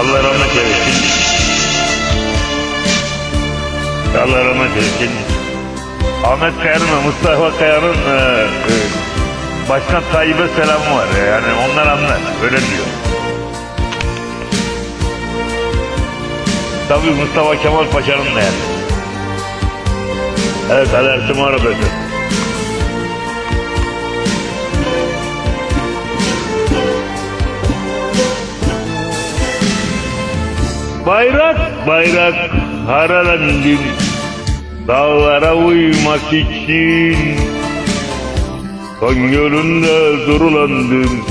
Allah rahmet eylesin. Allah rahmet eylesin. Ahmet Kaya'nın Mustafa Kaya'nın e, e, Başkan Tayyip'e selamı var. Yani onlar anlar. Öyle diyor. Tabii Mustafa Kemal Paşa'nın da yani. Evet alertimi aradı. Bayrak bayrak haralandım Dağlara uymak için Son yolunda durulandım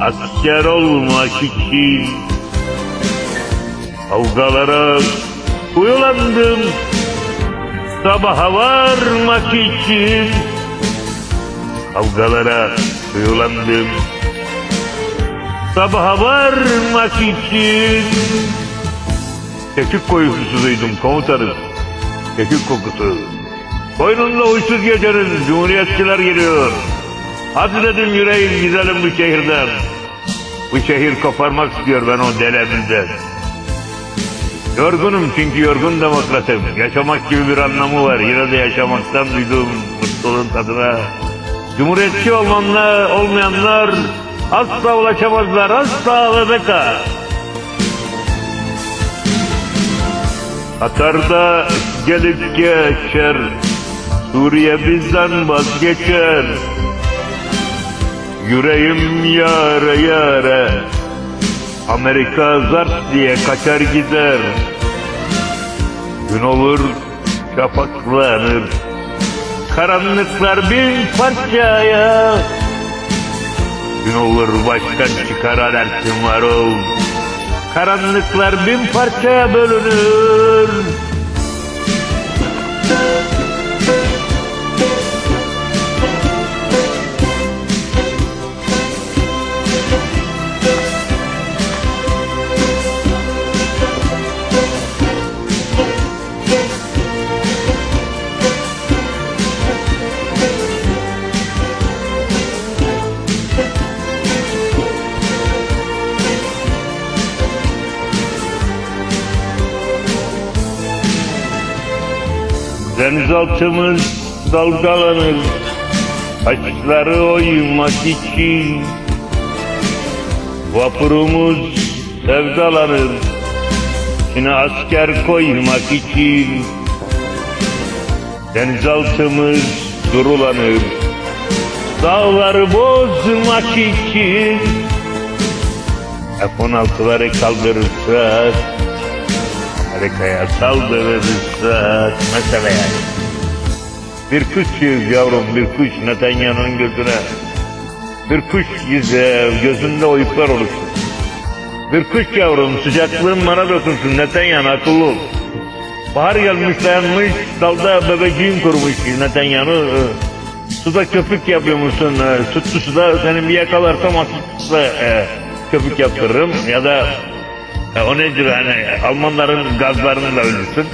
Asker olmak için Kavgalara uyulandım Sabaha varmak için Kavgalara uyulandım Sabaha varmak için Kekik kokusu duydum komutanım. Kekik kokusu. Koynunda uysuz gecenin cumhuriyetçiler geliyor. Hadi dedim yüreğim gidelim bu şehirden. Bu şehir koparmak istiyor ben o delemizden. Yorgunum çünkü yorgun demokratım. Yaşamak gibi bir anlamı var. Yine de yaşamaktan duyduğum mutluluğun tadına. Cumhuriyetçi olmanla olmayanlar asla ulaşamazlar. Asla beka. Katar'da gelip geçer Suriye bizden vazgeçer Yüreğim yare yare Amerika zart diye kaçar gider Gün olur şafaklanır Karanlıklar bin parçaya Gün olur baştan çıkar alertim var ol Karanlıklar bin parçaya bölünür Denizaltımız dalgalanır Taşları oymak için. Vapurumuz sevdalanır İçine asker koymak için. Denizaltımız durulanır Dağları bozmak için. F-16'ları kaldırırsak Amerika'ya saldırırsak mesela yani. Bir kuş yiyiz yavrum bir kuş Netanyahu'nun gözüne. Bir kuş yüze gözünde oyuklar oluşsun. Bir kuş yavrum sıcaklığın bana dokunsun Netanyahu akıllı ol. Bahar gelmiş dayanmış dalda bebeciğin kurmuş Netanyahu. Suda köpük yapıyor musun? Sütlü suda senin bir yakalarsam asitli e, köpük yaptırırım ya da e, o nedir hani Almanların gazlarını da ölürsün.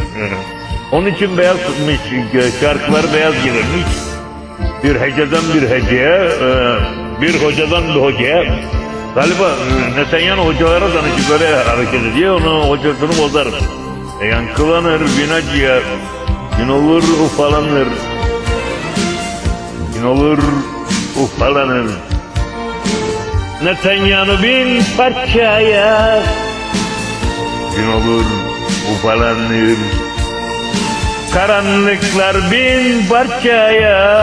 Onun için beyazmış e, şarkıları beyaz gelirmiş. Bir heceden bir heceye, e, bir hocadan bir hocaya. Galiba e, Netanyahu hocalara danışıp böyle hareket ediyor, onu hocasını bozar. E, yankılanır bin acıya, gün olur ufalanır. Gün olur ufalanır. Netanyahu bin parçaya Gün olur ufalanır Karanlıklar bin parçaya